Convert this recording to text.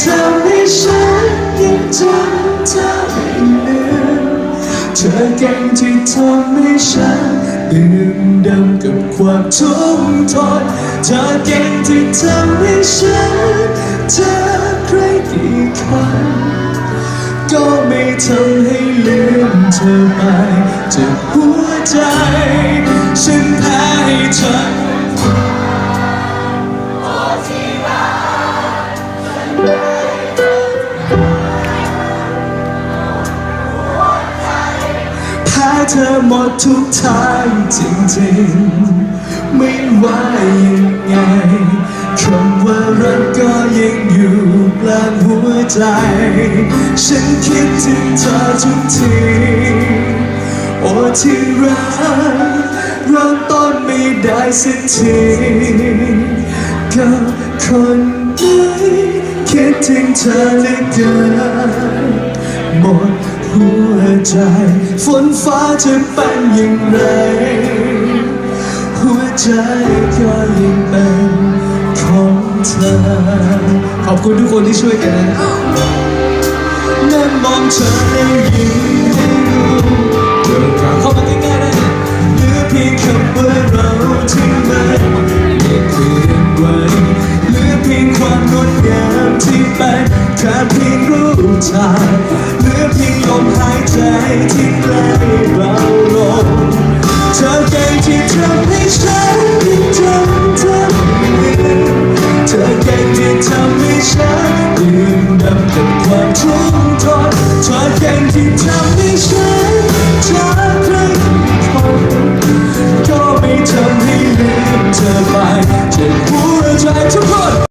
ทำให้ฉันยังจำเธอไม่ลืมเธอเก่งที่ทำให้ฉันดื่มดำกับความทุกข์ทนเธอเก่งที่ทำให้ฉันเจอใครกี่ครั้งก็ไม่ทำให้ลืมเธอไปจากหัวใจฉัน พ้เธอหมดทุกทางจริงๆ ไม่ว่ายังไงคำว่ารักก็ยังอยู่กลางหัวใจ ฉันคิดถึงเธอทุกที โอ้ที่รักเริ่มต้นไม่ได้สักทีกับคนนี้คิดถึงเธอเหลือเกินหมด หัวใจ ฝนฟ้าจะเป็นอย่างไร หัวใจก็ยังเป็นของเธอ ขอบคุณทุกคนที่ช่วยกันนะนั่งมองเธอแล้วยิ้มให้รู้เดินทางเข้ามาใกล้ๆได้หลือเพียงคำว่าเราที่มันไม่เปลี่ยนไว้หลือเพียงความงดงามที่เป็นแค่เพียงรูปถ่ ที่ใกล้าลงที่ทำให้ฉันผิดจนเธอลืเธอใจที่ทำให้ฉันลืมดับกับความทุกข์ทนเธอใจที่ทำให้ฉัน